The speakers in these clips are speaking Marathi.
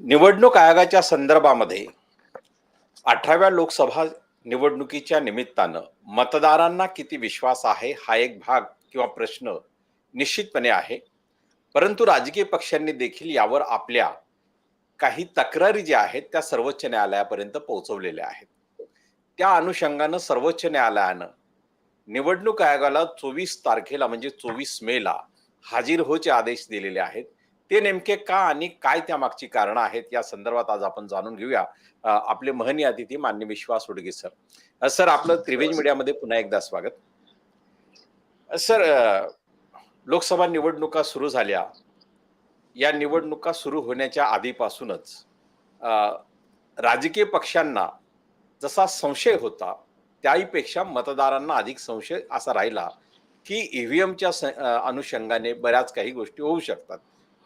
निवडणूक आयोगाच्या संदर्भामध्ये अठराव्या लोकसभा निवडणुकीच्या निमित्तानं मतदारांना किती विश्वास आहे हा एक भाग किंवा प्रश्न निश्चितपणे आहे. परंतु राजकीय पक्षांनी देखील यावर आपल्या काही तक्रारी ज्या आहेत त्या सर्वोच्च न्यायालयापर्यंत पोहोचवलेल्या आहेत. त्या अनुषंगानं सर्वोच्च न्यायालयानं निवडणूक आयोगाला चोवीस तारखेला म्हणजे चोवीस मेला हाजीर होचे आदेश दिलेले आहेत. ते नेमके का आणि काय त्यामागची कारणं आहेत या संदर्भात आज आपण जाणून घेऊया. आपले महनीय अतिथी मान्य विश्वास उडगे सर. सर आपलं त्रिवेज मीडियामध्ये पुन्हा एकदा स्वागत. सर लोकसभा निवडणुका सुरू झाल्या. या निवडणुका सुरू होण्याच्या आधीपासूनच राजकीय पक्षांना जसा संशय होता त्याहीपेक्षा मतदारांना अधिक संशय असा राहिला की ईव्हीएमच्या अनुषंगाने बऱ्याच काही गोष्टी होऊ शकतात.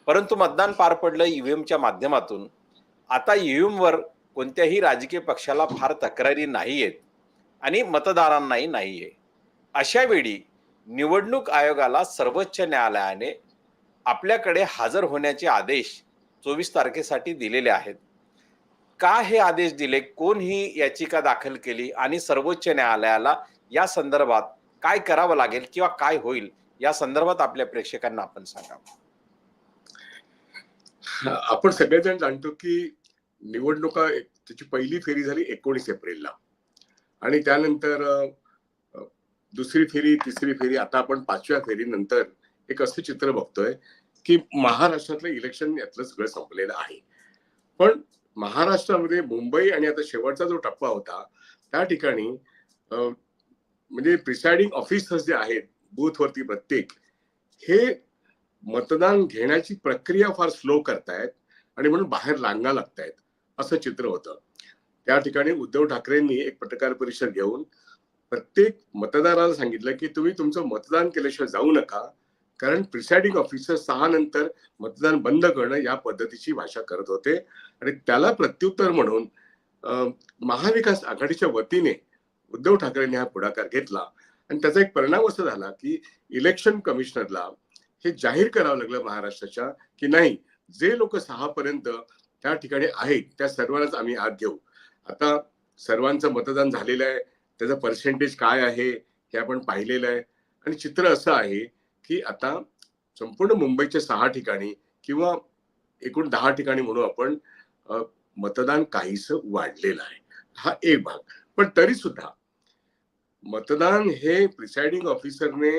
परंतु मतदान पार पडलं ईव्हीएमच्या माध्यमातून. आता ईव्हीएमवर कोणत्याही राजकीय पक्षाला फार तक्रारी नाही आहेत आणि मतदारांनाही नाही आहे अशा वेळी निवडणूक आयोगाला सर्वोच्च न्यायालयाने आपल्याकडे हजर होण्याचे आदेश चोवीस तारखेसाठी दिलेले आहेत. का हे आदेश दिले? कोण ही याचिका दाखल केली? आणि सर्वोच्च न्यायालयाला या संदर्भात काय करावं लागेल किंवा काय होईल या संदर्भात आपल्या प्रेक्षकांना आपण सांगा आपण सगळेजण जाणतो की निवडणुका एक- त्याची पहिली फेरी झाली एकोणीस एप्रिलला. आणि त्यानंतर दुसरी फेरी तिसरी फेरी आता आपण पाचव्या फेरीनंतर एक असं चित्र बघतोय की महाराष्ट्रातलं इलेक्शन यातलं सगळं संपलेलं आहे. पण महाराष्ट्रामध्ये मुंबई आणि आता शेवटचा जो टप्पा होता त्या ठिकाणी म्हणजे प्रिसाइडिंग ऑफिसर्स जे आहेत बूथवरती प्रत्येक हे मतदान घेण्याची प्रक्रिया फार स्लो करतायत आणि म्हणून बाहेर रांगा लागतायत असं चित्र होतं. त्या ठिकाणी उद्धव ठाकरेंनी एक पत्रकार परिषद घेऊन प्रत्येक मतदाराला सांगितलं की तुम्ही तुमचं मतदान केल्याशिवाय जाऊ नका कारण प्रिसाइडिंग ऑफिसर सहा नंतर मतदान बंद करणं या पद्धतीची भाषा करत होते. आणि त्याला प्रत्युत्तर म्हणून महाविकास आघाडीच्या वतीने उद्धव ठाकरेंनी हा पुढाकार घेतला. आणि त्याचा एक परिणाम असा झाला की इलेक्शन कमिशनरला हे जाहीर करावं लागलं महाराष्ट्राच्या की नाही जे लोक सहा पर्यंत त्या ठिकाणी आहेत त्या सर्वांनाच आम्ही आत घेऊ. आता सर्वांचं मतदान झालेलं आहे त्याचं पर्सेंटेज काय आहे हे आपण पाहिलेलं आहे. आणि चित्र असं आहे की आता संपूर्ण मुंबईच्या सहा ठिकाणी किंवा एकूण दहा ठिकाणी म्हणू आपण मतदान काहीस वाढलेलं आहे. हा एक भाग. पण तरी सुद्धा मतदान हे प्रिसाइडिंग ऑफिसरने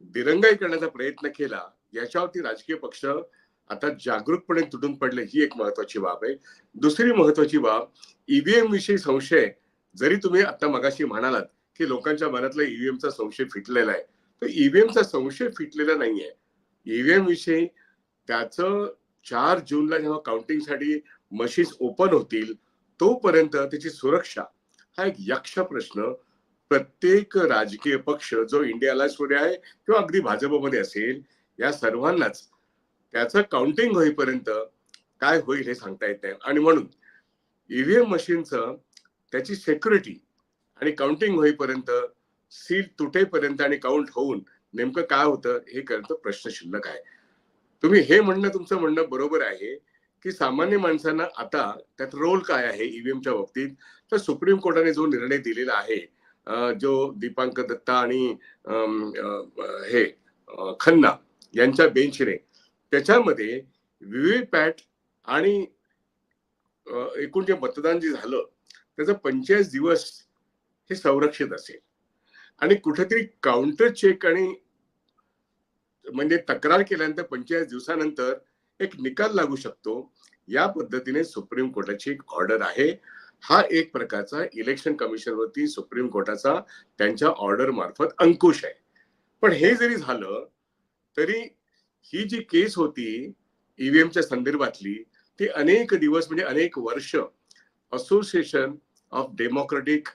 दिरंगाई करण्याचा प्रयत्न केला याच्यावरती राजकीय पक्ष आता जागरूकपणे तुटून पडले ही एक महत्वाची बाब आहे. दुसरी महत्वाची बाब ईव्हीएम विषयी संशय जरी तुम्ही आता मगाशी म्हणालात की लोकांच्या मनातला ईव्हीएमचा संशय फिटलेला आहे तर ईव्हीएमचा संशय फिटलेला नाहीये. ईव्हीएम विषयी त्याचं चार जूनला जेव्हा काउंटिंगसाठी मशीन्स ओपन होतील तोपर्यंत त्याची सुरक्षा हा एक यक्ष प्रश्न प्रत्येक राजकीय पक्ष जो इंडिया मध्ये आहे किंवा अगदी भाजपमध्ये असेल या सर्वांनाच त्याचं काउंटिंग होईपर्यंत काय होईल हे सांगता येत नाही. आणि म्हणून ईव्हीएम मशीनचं त्याची सेक्युरिटी आणि काउंटिंग होईपर्यंत सील तुटेपर्यंत आणि काउंट होऊन नेमकं काय होतं हे कळतं प्रश्न शिल्लक आहे. तुम्ही हे म्हणणं तुमचं म्हणणं बरोबर आहे की सामान्य माणसांना आता त्यात रोल काय आहे ईव्हीएमच्या बाबतीत? तर सुप्रीम कोर्टाने जो निर्णय दिलेला आहे जो दीपांकर दत्ता आणि अं, हे खन्ना यांच्या बेंचने त्याच्यामध्ये पॅट आणि एकूण जे मतदान जे झालं त्याचं पंचेचाळीस दिवस हे संरक्षित असेल. आणि कुठेतरी काउंटर चेक आणि म्हणजे तक्रार केल्यानंतर पंचेचाळीस दिवसानंतर एक निकाल लागू शकतो या पद्धतीने सुप्रीम कोर्टाची एक ऑर्डर आहे. हा एक प्रकारचा इलेक्शन कमिशन वरती सुप्रीम कोर्टाचा त्यांच्या ऑर्डर मार्फत अंकुश आहे. पण हे जरी झालं तरी ही जी केस होती ईव्हीएमच्या संदर्भातली ती अनेक दिवस म्हणजे अनेक वर्ष असोसिएशन ऑफ डेमोक्रेटिक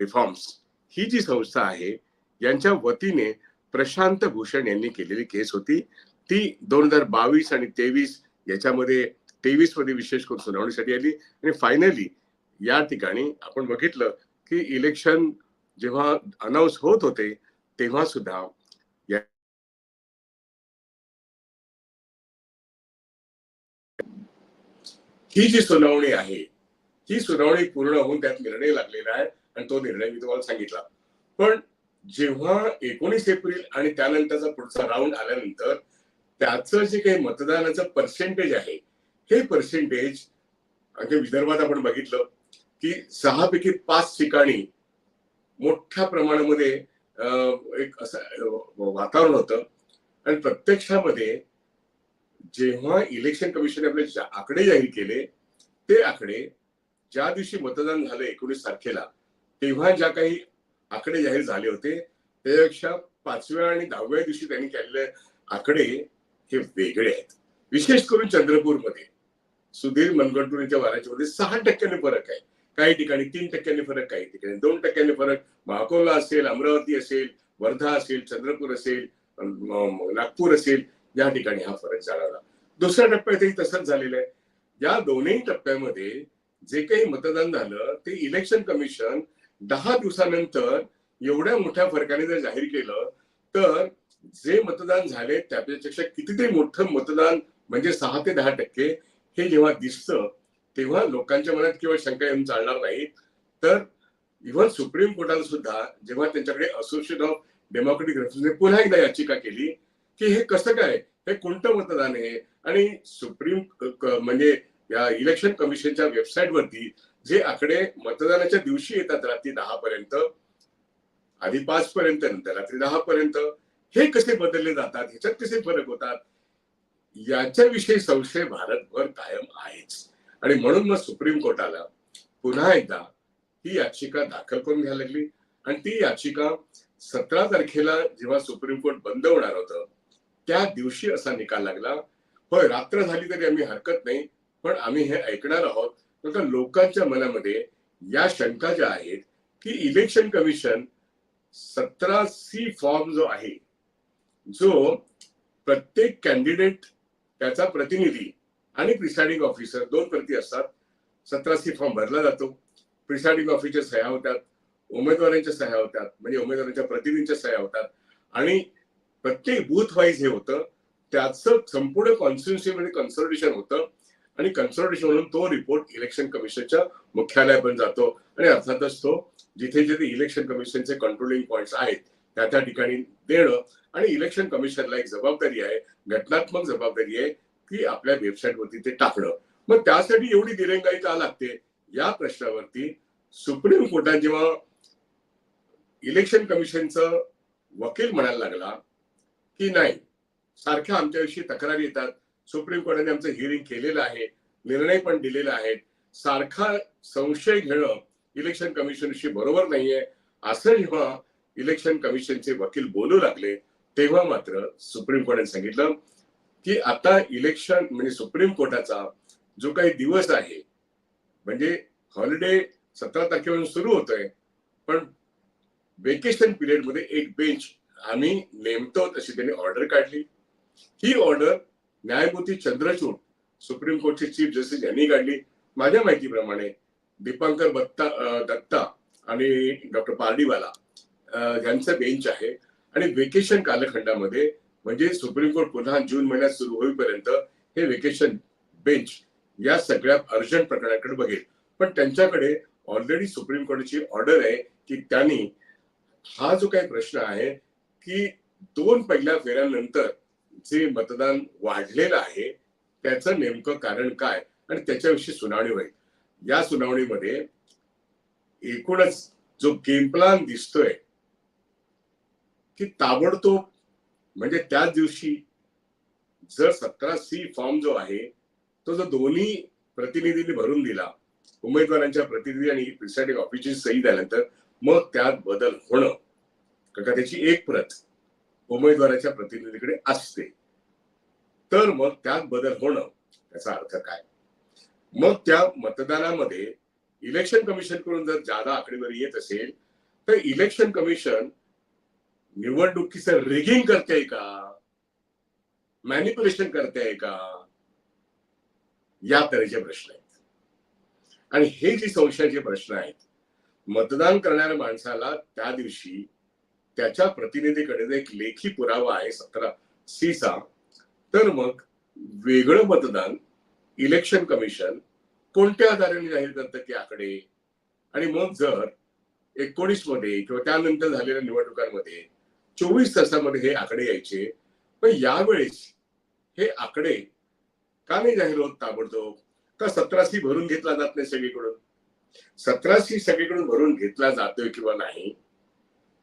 रिफॉर्म्स ही जी संस्था आहे यांच्या वतीने प्रशांत भूषण यांनी केलेली केस होती. ती दोन हजार बावीस आणि तेवीस याच्यामध्ये तेवीसमध्ये विशेष करून सुनावणीसाठी आली. आणि फायनली या ठिकाणी आपण बघितलं की इलेक्शन जेव्हा अनाऊन्स होत होते तेव्हा सुद्धा ही जी सुनावणी आहे ही सुनावणी पूर्ण होऊन त्यात निर्णय लागलेला आहे आणि तो निर्णय मी तुम्हाला सांगितला. पण जेव्हा एकोणीस एप्रिल आणि त्यानंतरचा पुढचा राऊंड आल्यानंतर त्याचं जे काही मतदानाचं पर्सेंटेज आहे हे पर्सेंटेज अगदी विदर्भात आपण बघितलं. की सहा पैकी पाच ठिकाणी मोठ्या प्रमाणामध्ये अं, एक असं वातावरण होतं. आणि प्रत्यक्षामध्ये जेव्हा इलेक्शन कमिशन आपले आकडे जाहीर केले ते आकडे ज्या दिवशी मतदान झालं एकोणीस तारखेला तेव्हा ज्या काही आकडे जाहीर झाले होते त्यापेक्षा पाचव्या आणि दहाव्या दिवशी त्यांनी केलेले आकडे हे वेगळे आहेत. विशेष करून चंद्रपूरमध्ये. सुधीर मनगंटूर यांच्या वाराच्यामध्ये सहा टक्क्याने फरक आहे. काही ठिकाणी तीन टक्क्यांनी फरक काही ठिकाणी दोन टक्क्यांनी फरक. महाकोला असेल अमरावती असेल वर्धा असेल चंद्रपूर असेल नागपूर असेल या ठिकाणी हा फरक जाणवला. दुसऱ्या टप्प्यातही तसंच झालेलं आहे. या दोन्ही टप्प्यामध्ये जे काही मतदान झालं ते इलेक्शन कमिशन दहा दिवसानंतर एवढ्या मोठ्या फरकाने जर जाहीर केलं तर जे मतदान झाले त्यापेक्षा कितीतरी मोठं मतदान म्हणजे सहा ते दहा टक्के हे जेव्हा दिसतं तेव्हा लोकांच्या मनात केवळ शंका येऊन चालणार नाही. तर इव्हन सुप्रीम कोर्टाने सुद्धा जेव्हा त्यांच्याकडे असोसिएशन ऑफ डेमोक्रेटिक रेफ्युजने पुन्हा एकदा याचिका केली की हे कसं काय? हे कोणतं मतदान आहे? आणि सुप्रीम म्हणजे या इलेक्शन कमिशनच्या वेबसाईट वरती जे आकडे मतदानाच्या दिवशी येतात रात्री दहा पर्यंत आधी पाच पर्यंत नंतर रात्री दहा पर्यंत हे कसे बदलले जातात? ह्याच्यात कसे फरक होतात? याच्याविषयी संशय भारतभर कायम आहेच. आणि म्हणून मग सुप्रीम कोर्टाला पुन्हा एकदा ही याचिका दाखल करून घ्यायला लागली. आणि ती याचिका सतरा तारखेला जेव्हा सुप्रीम कोर्ट बंद होणार होतं त्या दिवशी असा निकाल लागला. होय रात्र झाली तरी आम्ही हरकत नाही पण आम्ही हे ऐकणार आहोत. तर लोकांच्या मनामध्ये या शंका ज्या आहेत की इलेक्शन कमिशन सतरा सी फॉर्म जो आहे जो प्रत्येक कॅन्डिडेट त्याचा प्रतिनिधी आणि प्रिसाइडिंग ऑफिसर दोन प्रती असतात. सतराशे फॉर्म भरला जातो. प्रिसाइडिंग ऑफिसर सह्या होतात. उमेदवारांच्या सह्या होतात. म्हणजे उमेदवारांच्या प्रतिनिधींच्या सह्या होतात. आणि प्रत्येक बूथ वाईज हे होतं. त्याचं संपूर्ण कॉन्स्टिट्युन्सीमध्ये कन्सल्टेशन होतं. आणि कन्सल्टेशन म्हणून तो रिपोर्ट इलेक्शन कमिशनच्या मुख्यालयापर्यंत जातो. आणि अर्थातच तो जिथे जिथे इलेक्शन कमिशनचे कंट्रोलिंग पॉइंट्स आहेत त्या त्या ठिकाणी देणं. आणि इलेक्शन कमिशनला एक जबाबदारी आहे. घटनात्मक जबाबदारी आहे. की आपल्या वेबसाईटवरती ते टाकणं. मग त्यासाठी एवढी दिरंगाई का लागते? या प्रश्नावरती सुप्रीम कोर्टात जेव्हा इलेक्शन कमिशनचं वकील म्हणायला लागला की नाही सारख्या आमच्याविषयी तक्रारी येतात. सुप्रीम कोर्टाने आमचं हिअरिंग केलेलं आहे निर्णय पण दिलेला आहे. सारखा संशय घेणं इलेक्शन कमिशनशी बरोबर नाहीये. असं जेव्हा इलेक्शन कमिशनचे वकील बोलू लागले तेव्हा मात्र सुप्रीम कोर्टाने सांगितलं की आता इलेक्शन म्हणजे सुप्रीम कोर्टाचा जो काही दिवस आहे म्हणजे हॉलिडे सतरा तारखेपासून सुरू होतोय पण वेकेशन पिरियडमध्ये एक बेंच आम्ही नेमतो तशी त्यांनी ऑर्डर काढली. ही ऑर्डर न्यायमूर्ती चंद्रचूड सुप्रीम कोर्टचे चीफ जस्टिस यांनी काढली. माझ्या माहितीप्रमाणे दीपांकर बत्ता दत्ता आणि डॉक्टर पार्डीवाला यांचं बेंच आहे. आणि वेकेशन कालखंडामध्ये म्हणजे सुप्रीम कोर्ट पुन्हा जून महिन्यात सुरू होईपर्यंत हे वेकेशन बेंच या सगळ्या अर्जंट प्रकरणाकडे बघेल. पण त्यांच्याकडे ऑलरेडी सुप्रीम कोर्टाची ऑर्डर आहे की त्यांनी हा जो काही प्रश्न आहे की दोन पहिल्या फेऱ्यानंतर जे मतदान वाढलेलं आहे त्याचं नेमकं कारण काय आणि त्याच्याविषयी सुनावणी होईल. या सुनावणीमध्ये एकूणच जो गेम प्लान दिसतोय की ताबडतोब म्हणजे त्याच दिवशी जर सतरा सी फॉर्म जो आहे तो जर दोन्ही प्रतिनिधींनी भरून दिला उमेदवारांच्या प्रतिनिधी आणि प्रिसाइडिंग ऑफिसची सही झाल्यानंतर मग त्यात बदल होणं. कारण का त्याची एक प्रत उमेदवाराच्या प्रतिनिधीकडे असते. तर मग त्यात बदल होणं त्याचा अर्थ काय? मग त्या मतदानामध्ये इलेक्शन कमिशनकडून जर जादा आकडेवारी येत असेल तर इलेक्शन कमिशन निवडणुकीचं रिगिंग करते का? मॅनिप्युलेशन करते का? या तऱ्हेचे प्रश्न आहेत. आणि हे जे संशयाचे प्रश्न आहेत मतदान करणाऱ्या माणसाला त्या दिवशी त्याच्या प्रतिनिधीकडे एक लेखी पुरावा आहे सतरा सीचा तर मग वेगळं मतदान इलेक्शन कमिशन कोणत्या आधाराने जाहीर करतं की आकडे? आणि मग जर एकोणीसमध्ये किंवा त्यानंतर झालेल्या निवडणुकांमध्ये चोवीस तासामध्ये हे आकडे यायचे. पण यावेळेस हे आकडे का नाही जाहीर होत ताबडतोब? का सतराशी भरून घेतला जात नाही सगळीकडून? सतराशी सगळीकडून भरून घेतला जातोय किंवा नाही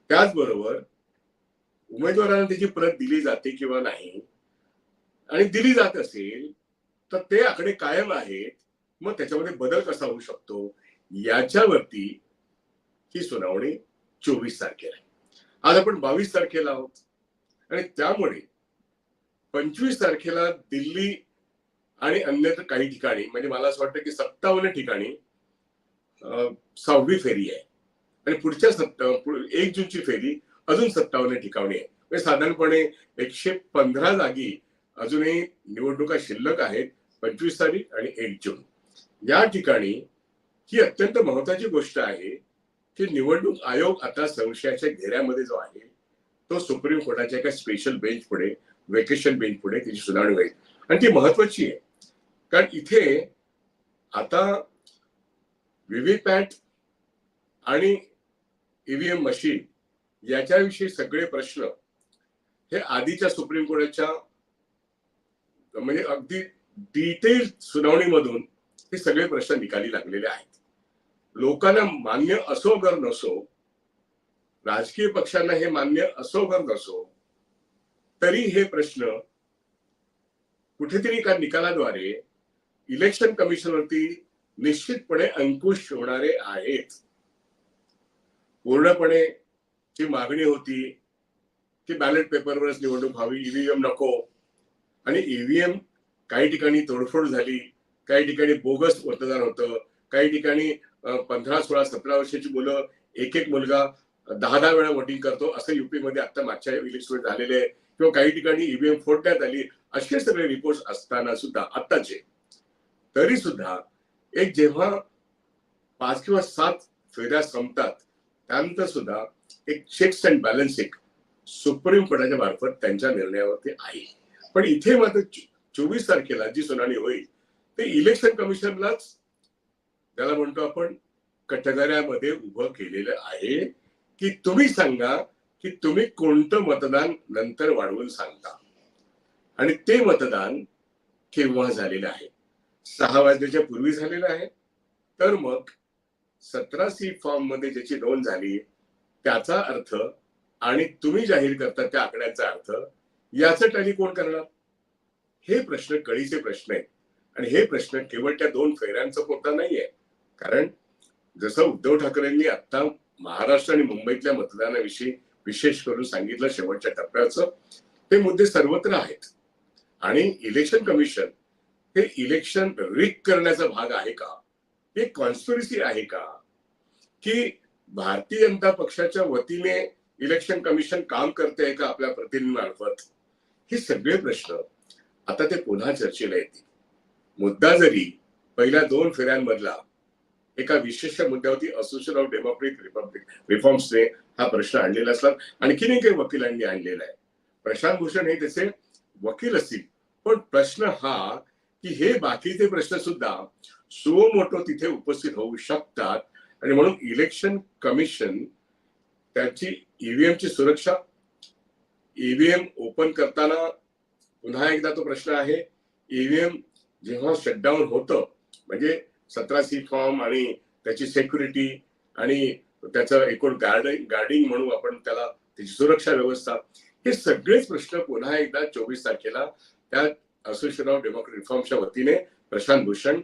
त्याचबरोबर उमेदवारांना त्याची प्रत दिली जाते किंवा नाही आणि दिली जात असेल तर ते आकडे कायम आहेत. मग त्याच्यामध्ये बदल कसा होऊ शकतो? याच्यावरती ही सुनावणी चोवीस तारखेला आहे. आज आपण बावीस तारखेला आहोत. आणि त्यामुळे पंचवीस तारखेला दिल्ली आणि अन्यत्र काही ठिकाणी म्हणजे मला असं वाटतं की सत्तावन्न ठिकाणी सहावी फेरी आहे. आणि पुढच्या सत्ता एक जूनची फेरी अजून सत्तावन्न ठिकाणी आहे. म्हणजे साधारणपणे एकशे पंधरा जागी अजूनही निवडणुका शिल्लक आहेत पंचवीस तारीख आणि एक जून. या ठिकाणी ही अत्यंत महत्वाची गोष्ट आहे की निवडणूक आयोग आता संशयाच्या घेऱ्यामध्ये जो आहे तो सुप्रीम कोर्टाच्या एका स्पेशल बेंच पुढे वेकेशन बेंच पुढे त्याची सुनावणी होईल. आणि ती महत्वाची आहे. कारण इथे आता व्हीव्हीपॅट आणि ईव्हीएम मशीन याच्याविषयी सगळे प्रश्न हे आधीच्या सुप्रीम कोर्टाच्या म्हणजे अगदी डिटेल सुनावणीमधून हे सगळे प्रश्न निकाली लागलेले आहेत. लोकांना मान्य असो गर नसो राजकीय पक्षांना हे मान्य असो गर नसो तरी हे प्रश्न कुठेतरी एका निकालाद्वारे इलेक्शन कमिशनवरती निश्चितपणे अंकुश होणारे आहेत. पूर्णपणे जी मागणी होती की बॅलेट पेपरवरच निवडणूक व्हावी ईव्हीएम नको. आणि ईव्हीएम काही ठिकाणी तोडफोड झाली काही ठिकाणी बोगस मतदान होतं काही ठिकाणी पंधरा सोळा सतरा वर्षाची मुलं एक एक मुलगा दहा दहा वेळा वोटिंग करतो असं युपी मध्ये आता मागच्या इलेक्शन झालेले आहे. किंवा काही ठिकाणी ईव्हीएम फोडण्यात आली असे सगळे रिपोर्ट असताना सुद्धा आत्ताचे. तरी सुद्धा एक जेव्हा पाच किंवा सात फेऱ्या संपतात त्यानंतर सुद्धा एक चेक्स अँड बॅलन्सिंग सुप्रीम कोर्टाच्या मार्फत त्यांच्या निर्णयावरती आहे. पण इथे मात्र चोवीस तारखेला जी सुनावणी होईल ते इलेक्शन कमिशनलाच त्याला म्हणतो आपण कटघऱ्यामध्ये उभं केलेलं आहे की तुम्ही सांगा की तुम्ही कोणतं मतदान नंतर वाढवून सांगता. आणि ते मतदान केव्हा झालेलं आहे? सहा वाजल्याच्या पूर्वी झालेलं आहे. तर मग सतरा सी फॉर्ममध्ये ज्याची नोंद झाली त्याचा अर्थ आणि तुम्ही जाहीर करता त्या आकड्याचा अर्थ याचं टॅली कोण करणार? हे प्रश्न कळीचे प्रश्न आहेत. आणि हे प्रश्न केवळ त्या दोन फेऱ्यांचं पुरता नाहीये. कारण जसं उद्धव ठाकरेंनी आता महाराष्ट्र आणि मुंबईतल्या मतदानाविषयी विशेष करून सांगितलं शेवटच्या टप्प्याचं ते मुद्दे सर्वत्र आहेत. आणि इलेक्शन कमिशन हे इलेक्शन रिक करण्याचा भाग आहे का? हे कॉन्स्पिरसी आहे का? की भारतीय जनता पक्षाच्या वतीने इलेक्शन कमिशन काम करते का आपल्या प्रतिनिधीमार्फत? हे सगळे प्रश्न आता ते पुन्हा चर्चेला येतील. मुद्दा जरी पहिल्या दोन फेऱ्यांमधला एका विशेष मुद्द्यावरती असोसिएशन ऑफ डेमोक्रेटिक रिपब्लिक रिफॉर्म्सने हा प्रश्न आणलेला असला. आणखीनही काही वकिलांनी आणलेला आहे. प्रशांत भूषण हे त्याचे वकील असतील. पण प्रश्न हा की हे बाकीचे प्रश्न सुद्धा सुमोटो तिथे उपस्थित होऊ शकतात. आणि म्हणून इलेक्शन कमिशन त्याची ईव्हीएम ची सुरक्षा ईव्हीएम ओपन करताना पुन्हा एकदा तो प्रश्न आहे. ईव्हीएम जेव्हा शटडाऊन होतं म्हणजे सतरा सी फॉर्म आणि त्याची सेक्युरिटी आणि त्याचं एकूण गार्डिंग गार्डिंग म्हणून आपण त्याला त्याची सुरक्षा व्यवस्था हे सगळेच प्रश्न पुन्हा एकदा चोवीस तारखेला त्या असोसिएशन ऑफ डेमोक्रेटिक रिफॉर्मच्या वतीने प्रशांत भूषण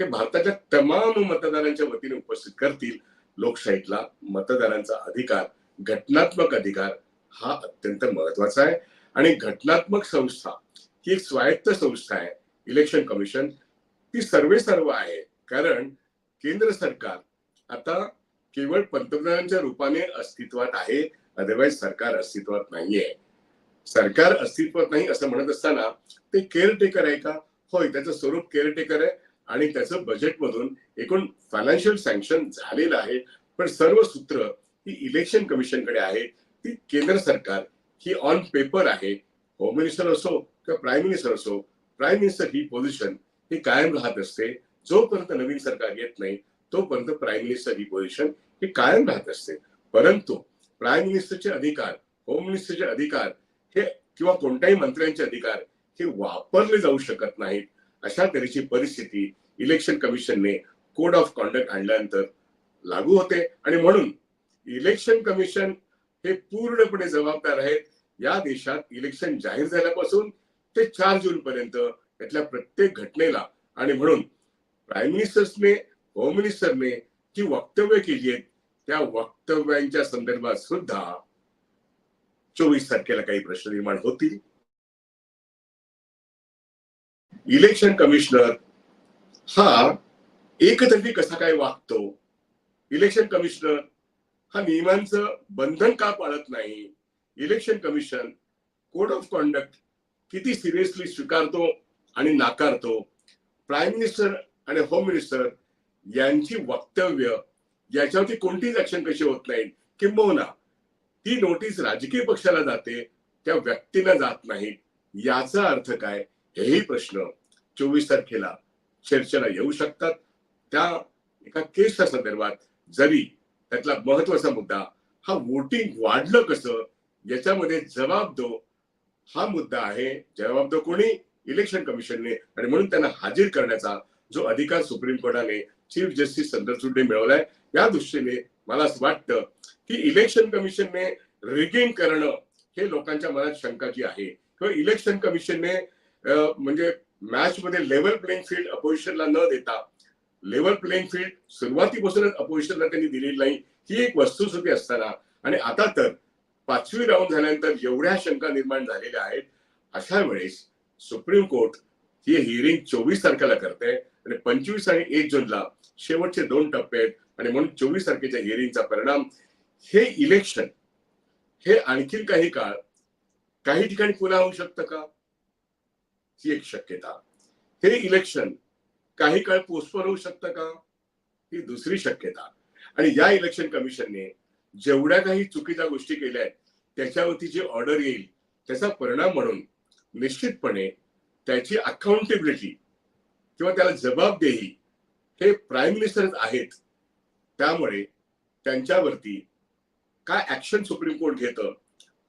हे भारताच्या तमाम मतदारांच्या वतीने उपस्थित करतील. लोकशाहीतला मतदारांचा अधिकार घटनात्मक अधिकार हा अत्यंत महत्त्वाचा आहे. आणि घटनात्मक संस्था ही एक स्वायत्त संस्था आहे. इलेक्शन कमिशन ती सर्वे सर्व आहे. कारण केंद्र सरकार आता केवळ पंतप्रधानांच्या रूपाने अस्तित्वात आहे अदरवाईज सरकार अस्तित्वात नाहीये. सरकार अस्तित्वात नाही असं म्हणत असताना ते केअरटेकर आहे का? होय त्याचं स्वरूप केअरटेकर आहे आणि त्याचं बजेटमधून एकूण फायनान्शियल सँक्शन झालेलं आहे. पण सर्व सूत्र ही इलेक्शन कमिशनकडे आहे. ती केंद्र सरकार ही ऑन पेपर आहे. होम मिनिस्टर असो किंवा प्राईम मिनिस्टर असो प्राईम मिनिस्टर ही पोझिशन ही कायम राहत असते. जोपर्यंत नवीन सरकार येत नाही तोपर्यंत प्राईम मिनिस्टर ही पोझिशन ही कायम राहत असते. परंतु प्राईम मिनिस्टरचे अधिकार होम मिनिस्टरचे अधिकार हे किंवा कोणत्याही मंत्र्यांचे अधिकार हे वापरले जाऊ शकत नाहीत. अशा तऱ्हेची परिस्थिती इलेक्शन कमिशनने कोड ऑफ कॉन्डक्ट आणल्यानंतर लागू होते. आणि म्हणून इलेक्शन कमिशन हे पूर्णपणे जबाबदार आहेत. या देशात इलेक्शन जाहीर झाल्यापासून ते चार जून पर्यंत त्यातल्या प्रत्येक घटनेला आणि म्हणून प्राईम मिनिस्टर्सने होम मिनिस्टरने जी वक्तव्य केली आहेत त्या वक्तव्यांच्या संदर्भात सुद्धा चोवीस तारखेला काही प्रश्न निर्माण होतील. इलेक्शन कमिशनर हा एकतर्फी कसा काय वागतो? इलेक्शन कमिशनर हा नियमांचं बंधन का पाळत नाही? Election commission code of conduct किती सिरियसली स्वीकारतो आणि नाकारतो? प्राईम मिनिस्टर आणि होम मिनिस्टर यांची वक्तव्य याच्यावरती कोणतीच ऍक्शन कशी होत नाही किंबहुना ती नोटीस राजकीय पक्षाला जाते त्या व्यक्तीला जात नाही. याचा अर्थ काय? हेही प्रश्न चोवीस तारखेला चर्चेला येऊ शकतात. त्या एका केसच्या संदर्भात जरी त्यातला महत्त्वाचा मुद्दा हा वोटिंग वाढलं कसं याच्यामध्ये जबाब दो हा मुद्दा आहे. जबाब दो कोणी? इलेक्शन कमिशनने आणि म्हणून त्यांना हाजीर करण्याचा जो अधिकार सुप्रीम कोर्टाने चीफ जस्टिस चंद्रचूडने मिळवलाय या दृष्टीने मला असं वाटतं की इलेक्शन कमिशनने रिगिंग करणं हे लोकांच्या मनात शंका जी आहे. किंवा इलेक्शन कमिशनने म्हणजे मॅच मध्ये लेवल प्लेइंग फील्ड अपोजिशनला न देता लेवल प्लेइंग फील्ड सुरुवातीपासूनच अपोजिशनला त्यांनी दिलेली नाही ही एक वस्तुस्थिती असताना. आणि आता तर पाचवी राऊंड झाल्यानंतर एवढ्या शंका निर्माण झालेल्या आहेत. अशा वेळेस सुप्रीम कोर्ट ही हिअरिंग चोवीस तारखेला करते. आणि पंचवीस आणि एक जूनला शेवटचे दोन टप्पे आहेत. आणि म्हणून चोवीस तारखेच्या हिअरिंगचा परिणाम हे इलेक्शन हे आणखीन काही काळ काही ठिकाणी पुन्हा होऊ शकतं का? ही एक शक्यता. हे इलेक्शन काही काळ पोस्टपोन होऊ शकतं का? ही दुसरी शक्यता. आणि या इलेक्शन कमिशनने जेवढ्या काही चुकीच्या गोष्टी केल्या आहेत त्याच्यावरती जी ऑर्डर येईल त्याचा परिणाम म्हणून निश्चितपणे त्याची अकाउंटेबिलिटी किंवा त्याला जबाबदेही हे प्राईम मिनिस्टर आहेत त्यामुळे त्यांच्यावरती काय ऍक्शन सुप्रीम कोर्ट घेतं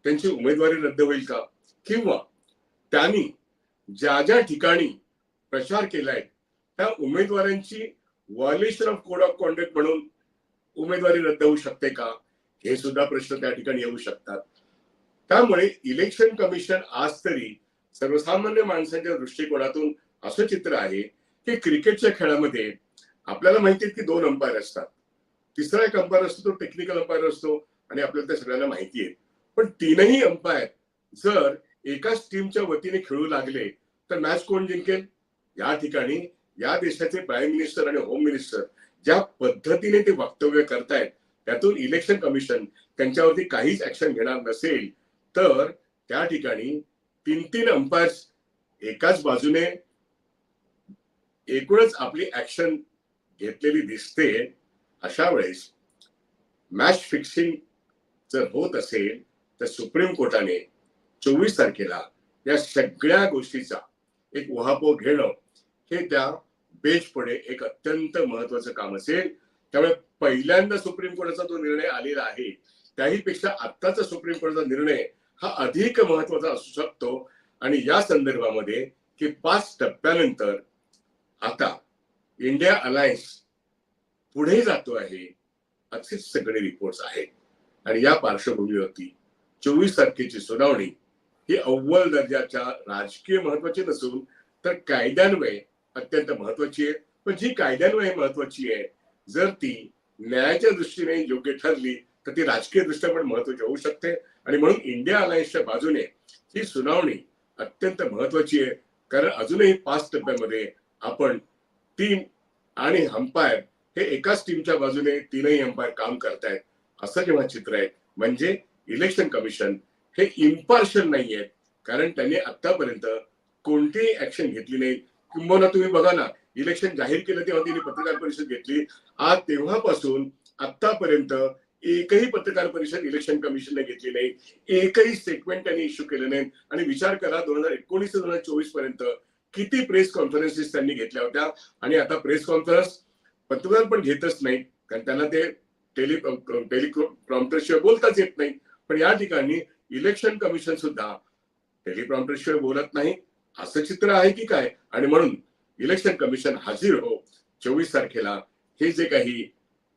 त्यांची उमेदवारी रद्द होईल का? किंवा त्यांनी ज्या ज्या ठिकाणी प्रचार केलाय त्या उमेदवारांची violation of code of conduct म्हणून उमेदवारी रद्द होऊ शकते का? हे सुद्धा प्रश्न त्या ठिकाणी येऊ शकतात. त्यामुळे इलेक्शन कमिशन आज तरी सर्वसामान्य माणसाच्या दृष्टिकोनातून असं चित्र आहे की क्रिकेटच्या खेळामध्ये आपल्याला माहिती आहे की दोन अंपायर असतात. तिसरा एक अंपायर असतो तो टेक्निकल अंपायर असतो आणि आपल्याला त्या सगळ्यांना माहिती आहे. पण तीनही अंपायर जर एकाच टीमच्या वतीने खेळू लागले तर मॅच कोण जिंकेल? या ठिकाणी या देशाचे प्राईम मिनिस्टर आणि होम मिनिस्टर ज्या पद्धतीने ते वक्तव्य करतायत त्यातून इलेक्शन कमिशन त्यांच्यावरती काहीच ऍक्शन घेणार नसेल तर त्या ठिकाणी तीन तीन अंपायर्स एकाच बाजूने एकूणच आपली ऍक्शन घेतलेली दिसते अशा वेळेस मॅच फिक्सिंग जर होत असेल तर सुप्रीम कोर्टाने चोवीस तारखेला या सगळ्या गोष्टीचा एक उहापोह घेणं हे त्या बेजपणे एक अत्यंत महत्वाचं काम असेल. त्यामुळे पहिल्यांदा सुप्रीम कोर्टाचा जो निर्णय आलेला आहे त्याहीपेक्षा आत्ताचा सुप्रीम कोर्टाचा निर्णय हा अधिक महत्त्वाचा असू शकतो. आणि या संदर्भामध्ये की पाच टप्प्यानंतर आता इंडिया अलायन्स पुढे जातो आहे असे सगळे रिपोर्ट्स आहेत. आणि या पार्श्वभूमीवरती चोवीस तारखेची सुनावणी ही अव्वल दर्जाच्या राजकीय महत्वाची नसून तर कायद्यान्वये अत्यंत महत्वाची आहे. पण जी कायद्यान्वये महत्वाची आहे जर ती न्यायाच्या दृष्टीने योग्य ठरली तर ती राजकीय दृष्ट्या पण महत्वाची होऊ शकते. आणि म्हणून इंडिया अलायन्सच्या बाजूने ही सुनावणी अत्यंत महत्वाची आहे. कारण अजूनही पाच टप्प्यामध्ये आपण टीम आणि अंपायर हे एकाच टीमच्या बाजूने तीनही अंपायर काम करतायत. असं जेव्हा चित्र आहे म्हणजे इलेक्शन कमिशन हे इम्पार्शल नाही आहेत कारण त्यांनी आतापर्यंत कोणतीही ऍक्शन घेतली नाही. किंबहुना तुम्ही बघा ना इलेक्शन जाहीर केलं तेव्हा त्यांनी पत्रकार परिषद घेतली. आज तेव्हापासून आतापर्यंत एकही पत्रकार परिषद इलेक्शन कमिशनने घेतली नाही. एकही स्टेटमेंट त्यांनी इश्यू केलं नाही. आणि विचार करा दोन हजार एकोणीस दोन हजार चोवीसपर्यंत किती प्रेस कॉन्फरन्सेस त्यांनी घेतल्या होत्या? आणि आता प्रेस कॉन्फरन्स पंतप्रधान पण घेतच नाही. कारण त्यांना ते टेली टेलिप्रॉम्प्टरशिवाय बोलताच येत नाही. पण या ठिकाणी इलेक्शन कमिशन सुद्धा टेलिप्रॉम्प्टरशिवाय बोलत नाही. असं चित्र आहे की काय? आणि म्हणून इलेक्शन कमिशन हाजीर हो चोवीस तारखेला हे जे काही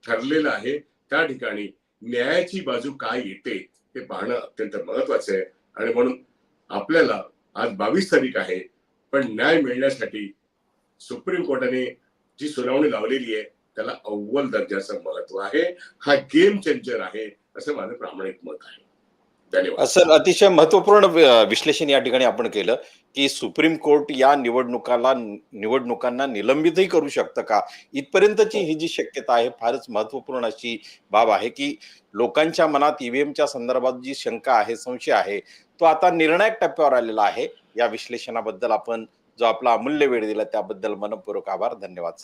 ठरलेलं आहे त्या ठिकाणी न्यायाची बाजू काय येते हे पाहणं अत्यंत महत्वाचं आहे. आणि म्हणून आपल्याला आज बावीस तारीख आहे. पण न्याय मिळण्यासाठी सुप्रीम कोर्टाने जी सुनावणी लावलेली आहे त्याला अव्वल दर्जाचं महत्त्व आहे. हा गेम चेंजर आहे असं माझं प्रामाणिक मत आहे. धन्यवाद. सर अतिशय महत्त्वपूर्ण विश्लेषण या ठिकाणी आपण केलं की सुप्रीम कोर्ट या निवडणुकाला निवडणुकांना निलंबितही करू शकतं का? इथपर्यंतची ही जी शक्यता आहे फारच महत्त्वपूर्ण अशी बाब आहे की लोकांच्या मनात ईव्हीएमच्या संदर्भात जी शंका आहे संशय आहे तो आता निर्णायक टप्प्यावर आलेला आहे. या विश्लेषणाबद्दल आपण जो आपला अमूल्य वेळ दिला त्याबद्दल मनपूर्वक आभार. धन्यवाद